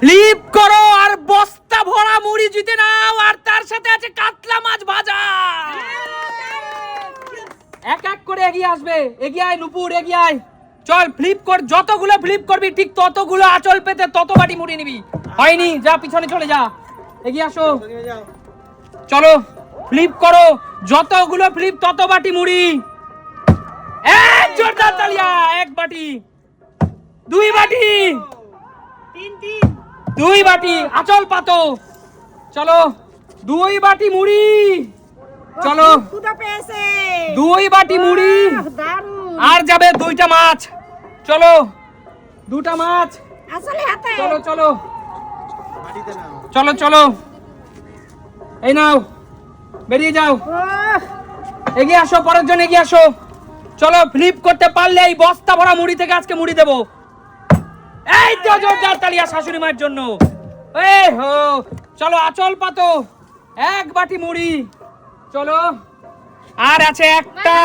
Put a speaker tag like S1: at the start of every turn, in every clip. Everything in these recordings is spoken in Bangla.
S1: ফ্লিপ করো আর বস্তা ভরা মুড়ি জিতে নাও, আর তার সাথে আছে কাতলা মাছ ভাজা। এক এক করে এগিয়ে আসবে। এগিয়ে আয় নুপুর, এগিয়ে আয়। চল ফ্লিপ কর, যতগুলো ফ্লিপ করবি, ঠিক ততগুলো আঁচল পেতে তত বাটি মুড়ি নিবি। হয়নি, যা, পিছনে চলে যা। এগিয়ে আসো। চলো ফ্লিপ করো, যতগুলো ফ্লিপ তত বাটি মুড়ি। এক জোরদার তালিয়া, এক বাটি। দুই বাটি। দুই বাটি আচল পাতো। চলো দুই বাটি মুড়ি। চলো দুই বাটি মুড়ি। আর যাবে দুইটা মাছ। চলো দুটা মাছ।
S2: আসলে
S1: চলো চলো। চলো চলো। এই নাও বেরিয়ে যাও। এগিয়ে আসো পরের জন এগিয়ে আসো। চলো ফ্লিপ করতে পারলে এই বস্তা ভরা মুড়ি থেকে আজকে মুড়ি দেবো। এই তো জোরদার তালিয়া শাশুড়ি মায়ের জন্য। এই হো চলো আচল পাতো এক বাটি মুড়ি চলো। আর আছে একটা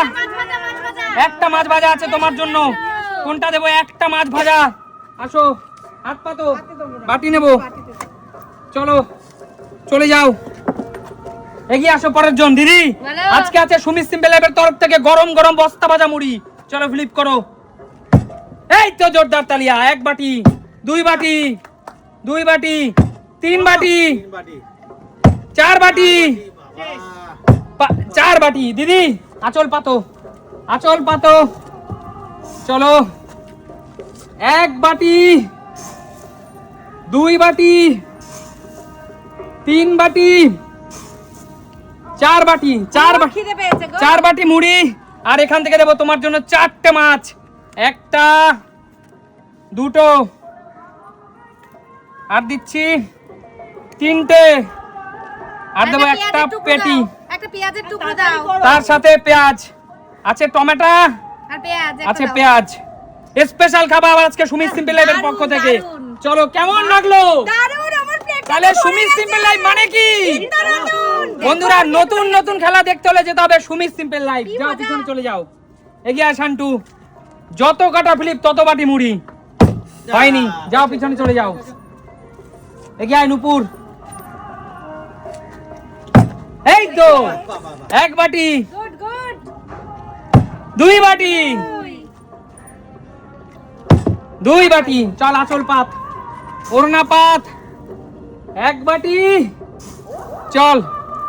S1: একটা মাছ ভাজা আছে তোমার জন্য। কোনটা দেবো? একটা মাছ ভাজা। আসো হাত পাতো বাটি নেব। চলো চলে যাও। এগিয়ে আসো পরের জন দিদি আজকে আছে সুমিত সিম্পল লাইভের তরফ থেকে গরম গরম বস্তা ভাজা মুড়ি। চলো ফ্লিপ করো। এই তো জোরদার তালিয়া এক বাটি দুই বাটি দুই বাটি তিন বাটি চার বাটি চার বাটি। দিদি আচল পাতো আচল পাতো। চলো এক বাটি দুই বাটি তিন বাটি চার বাটি চার বাটি চার বাটি মুড়ি আর এখান থেকে দেবো তোমার জন্য চারটে মাছ। একটা দুটো। আর দিচ্ছি তিনটে। আর দেবো একটা পেটি।
S2: একটা পেঁয়াজের টুকরো দাও।
S1: তার সাথে পেঁয়াজ। আছে টমেটো।
S2: আর পেঁয়াজ
S1: আছে পেঁয়াজ। স্পেশাল খাবার আজকে সুমিত সিম্পল লাইভের পক্ষ থেকে। চলো কেমন লাগল?
S2: দারুণ আমার প্লেট
S1: তাহলে সুমিত সিম্পল লাইভ মানে কি? বন্ধুরা নতুন নতুন খেলা দেখতে হলে যেতে হবে সুমিত সিম্পল লাইভ যাও। পিছনে চলে যাও। এগিয়ে শান্টু। যত কাটা ফ্লিপ তত বাটি মুড়ি। হয়নি যাও পিছনে চলে যাও। এগিয়ে আয় নুপুর। এই তো এক বাটি। দুই বাটি। দুই বাটি চল আচল পাত। ওরনা পাত। এক বাটি। চল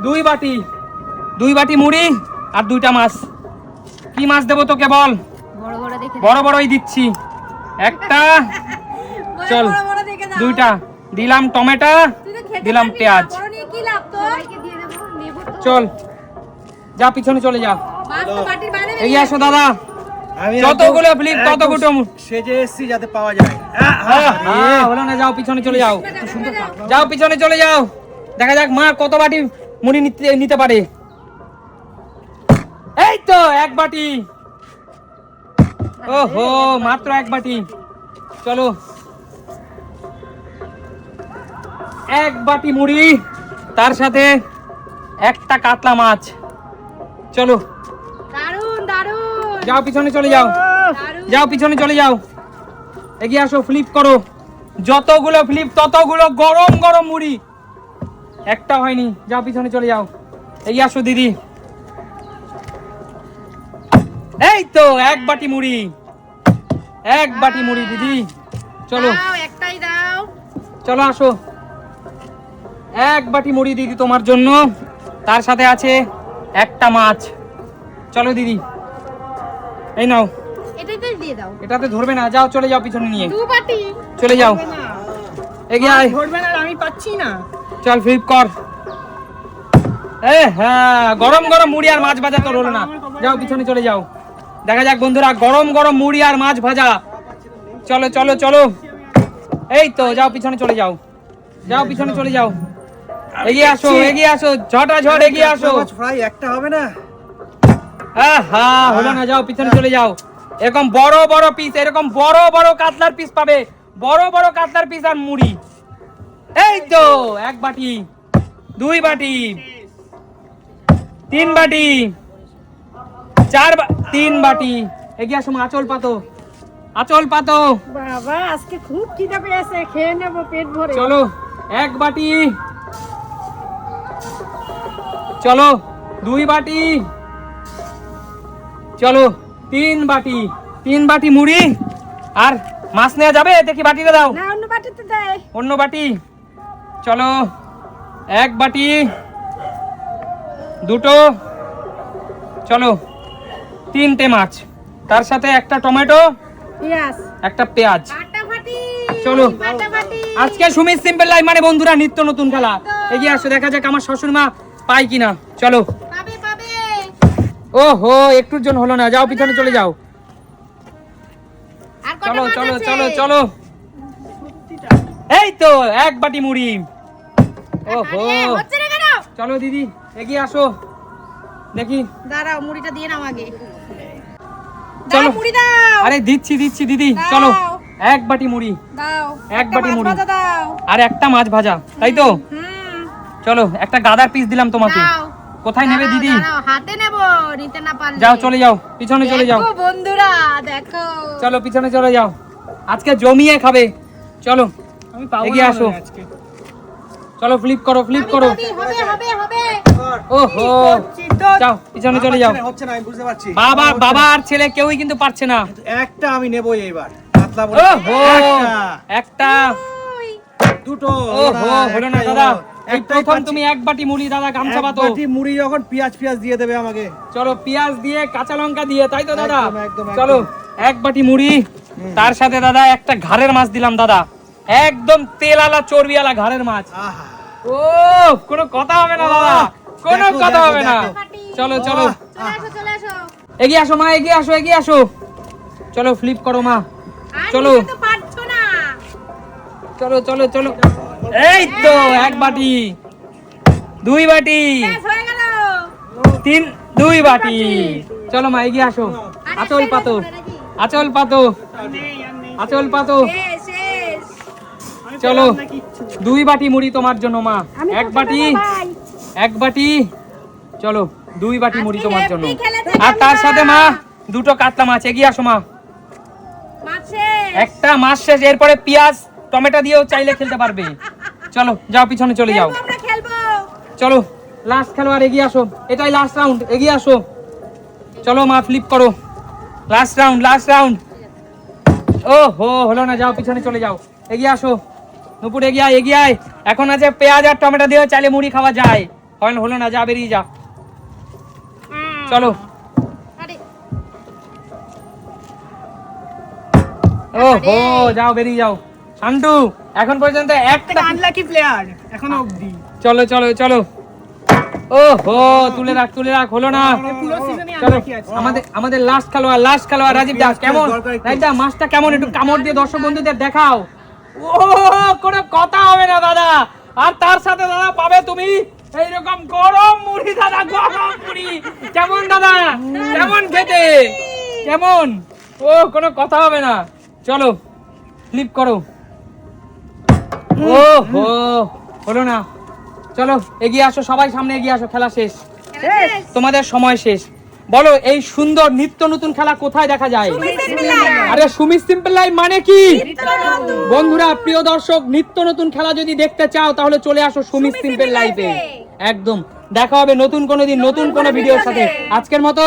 S1: দুই বাটি। দুই বাটি মুড়ি আর দুইটা মাছ। কি মাছ দেবো তোকে বল?
S2: বড় বড় দেখে
S1: বড় বড়ই দিচ্ছি। একটা। চল। দুইটা। দিলাম টমেটো দিলাম পেঁয়াজ। চল যা পিছনে চলে যা। এগিয়ে আসো দাদা। যতগুলো
S3: একদম-
S1: ফ্লিপ ততগুলো
S3: সেজে এসছি যাতে পাওয়া যায়।
S1: হ্যাঁ, হলো না যাও পিছনে চলে যাও। যাও পিছনে চলে যাও। দেখা যাক মা কত বাটি মুড়ি নিতে নিতে পারে। এই তো এক বাটি। ওহো মাত্র এক বাটি। চলো। এক বাটি মুড়ি তার সাথে একটা কাতলা মাছ। চলো।
S2: দারুণ দারুণ।
S1: যাও পিছনে চলে যাও। যাও পিছনে চলে যাও। এগিয়ে আসো ফ্লিপ করো। যতগুলো ফ্লিপ ততগুলো গরম গরম মুড়ি। একটা হয়নি। যাও পিছনে চলে যাও। এগিয়ে আসো দিদি। এই তো এক বাটি মুড়ি। এক বাটি মুড়ি দিদি। চলো।
S2: একটাই দাও।
S1: চলো আসো। এক বাটি মুড়ি দিদি তোমার জন্য। তার সাথে আছে একটা মাছ। চলো দিদি। এই নাও।
S2: এটাই তো দিয়ে দাও।
S1: এটাতে ধরবে না। যাও চলে যাও পিছনে নিয়ে।
S2: দু বাটি।
S1: চলে যাও। এগিয়ে আয়।
S4: ধরবে না আমি পাচ্ছি না।
S1: চল ফ্লিপ কর। এ হ্যাঁ গরম গরম মুড়ি আর মাছ ভাজা তো হলো না। যাও পিছনে চলে যাও। দেখা যাক বন্ধুরা গরম গরম মুড়ি আর মাছ ভাজা। চলো চলো চলো। এই তো যাও পিছনে চলে যাও। যাও পিছনে চলে যাও। এগিয়ে আসো এগিয়ে আসো ঝটা ঝট এগিয়ে আসো।
S3: ফ্রাই একটা হবে না?
S1: হ্যাঁ হলো না যাও পিছনে চলে যাও। এরকম বড় বড় পিস এরকম বড় বড় কাতলার পিস পাবে। বড় বড় কাতলার পিস আর মুড়ি। এই তো এক বাটি দুই বাটি তিন বাটি। চার তিন বাটি। এগিয়ে আসো আচল পাতো। আচল পাতো।
S2: বাবা আজকে খুব খিদে পেয়েছে খেয়ে নেব পেট ভরে।
S1: চলো এক বাটি। চলো দুই বাটি। চলো তিন বাটি। তিন বাটি মুড়ি। আর মাছ নেওয়া যাবে? দেখি বাটিটা দাও।
S2: না অন্য বাটিতে দেয়।
S1: অন্য বাটি। চলো এক বাটি। দুটো। চলো তিনটে মাছ। তার সাথে একটা টমেটো একটা পেঁয়াজ। চলো। আজকে সুমিত সিম্পল লাইফ মানে বন্ধুরা নিত্য নতুন খেলা। এগিয়ে আসো দেখা যাক আমার শ্বশুর মা পাই কিনা। চলো। ও হো একটুর জন্য হলো না। যাও পিছনে চলে যাও। চলো চলো চলো চলো। এই তো এক বাটি মুড়ি। ও হো চলো দিদি এগিয়ে আসো। দেখি।
S2: দাঁড়াও মুড়িটা দিয়ে নাও আগে।
S1: চলো।
S2: মুড়ি দাও।
S1: আরে দিচ্ছি দিচ্ছি দিদি। চলো। এক বাটি মুড়ি।
S2: দাও
S1: এক
S2: একটা
S1: বাটি
S2: মাছ
S1: মুড়ি।
S2: দাও।
S1: আর একটা মাছ ভাজা তাই তো? চলো একটা গাদার পিস দিলাম তোমাকে। কোথায় নেবে দিদি?
S2: হাতে নেব নিতে না পারলে।
S1: যাও চলে যাও। পিছনে চলে যাও।
S2: দেখো বন্ধুরা দেখো।
S1: চলো পিছনে চলে যাও। আজকে জমিয়ে খাবে। চলো
S3: আমি পাবো
S1: এগিয়ে আসো।
S3: আজকে।
S1: চলো ফ্লিপ করো ফ্লিপ করো।
S2: পারি, হবে হবে হবে।
S1: ওহো। যাও পিছনে চলে যাও।
S3: হচ্ছে না, আমি বুঝতে পারছি।
S1: বাবা বাবা আর ছেলে কেউই কিন্তু পারছে না।
S3: একটা আমি নেবই এইবার। পাতলা বলে। একটা,
S1: একটা।
S3: দুটো।
S1: ওহো হলো না দাদা। এই প্রথম তুমি এক বাটি মুড়ি দাদা গামছা
S3: এক বাটি মুড়ি যখন পেঁয়াজ পেঁয়াজ দিয়ে দেবে আমাকে।
S1: চলো পেঁয়াজ দিয়ে কাঁচা লঙ্কা দিয়ে তাই তো দাদা। চলো এক বাটি মুড়ি। তার সাথে দাদা একটা ঘাড়ের মাছ দিলাম দাদা। একদম তেলালা চর্বিওয়ালা ঘাড়ের মাছ।
S3: আহা।
S1: ও কোনো কথা হবে না দাদা। কোনো কথা হবে না। চলো চলো। এগিয়ে আসো মা এগিয়ে আসো এগিয়ে আসো। চলো ফ্লিপ করো মা। চলো। চলো চলো চলো। এই তো। এক বাটি। দুই বাটি। তিন দুই বাটি। চলো মা এগিয়ে আসো। আচল পাতো? আচল পাতো আচল পাতো। চলো দুই বাটি মুড়ি তোমার জন্য মা। এক বাটি এক বাটি। চলো দুই বাটি মুড়ি তোমার জন্য। আর তার সাথে মা দুটো কাতলা মাছ। এগিয়ে আসো মা। একটা মাছ শেষ এরপরে পেঁয়াজ টমেটো দিয়েও চাইলে খেলতে পারবে। চলো যাও পিছনে চলে যাও। চলো লাস্ট খেলোয়াড় এগিয়ে আসো। এটাই লাস্ট রাউন্ড এগিয়ে আসো। চলো মা ফ্লিপ করো। লাস্ট রাউন্ড লাস্ট রাউন্ড ও হো হলো না যাও পিছনে চলে যাও। এগিয়ে আসো। নুপুর এগিয়ে আয় এগিয়ে আয়। এখন আছে পেঁয়াজ আর টমেটো দিয়ে চাইলে মুড়ি খাওয়া যায়। হয় হলো না যা বেরিয়ে যা। চলো। ও হো যাও বেরিয়ে যাও। শান্টু এখন পর্যন্ত একটা
S3: আনলাকি প্লেয়ার এখনও অবধি।
S1: চলো চলো চলো। ও হো তুলে রাখ তুলে রাখ হলো না। চলো আমাদের আমাদের লাস্ট খেলোয়াড় লাস্ট খেলোয়াড় রাজীব দাস কেমন? রাজীব দা মাছটা কেমন? একটু কামড় দিয়ে দর্শক বন্ধুদের দেখাও। ও কোনো কথা হবে না দাদা। আর তার সাথে দাদা পাবে তুমি এইরকম গরম মুড়ি দাদা গরম মুড়ি। কেমন দাদা? কেমন খেতে? কেমন? ও কোনো কথা হবে না। চলো ফ্লিপ করো। ও হো হলো না। চলো এগিয়ে আসো সবাই সামনে এগিয়ে আসো খেলা শেষ।
S2: খেলা শেষ।
S1: তোমাদের সময় শেষ। বলো এই সুন্দর নিত্য নতুন খেলা কোথায় দেখা যায়? আরে সুমি সিম্পল লাইফ মানে কি? বন্ধুরা প্রিয় দর্শক নিত্য নতুন খেলা যদি দেখতে চাও তাহলে চলে আসো সুমি সিম্পল লাইফে একদম। দেখা হবে নতুন কোনো দিন নতুন কোনো ভিডিওর সাথে। আজকের মতো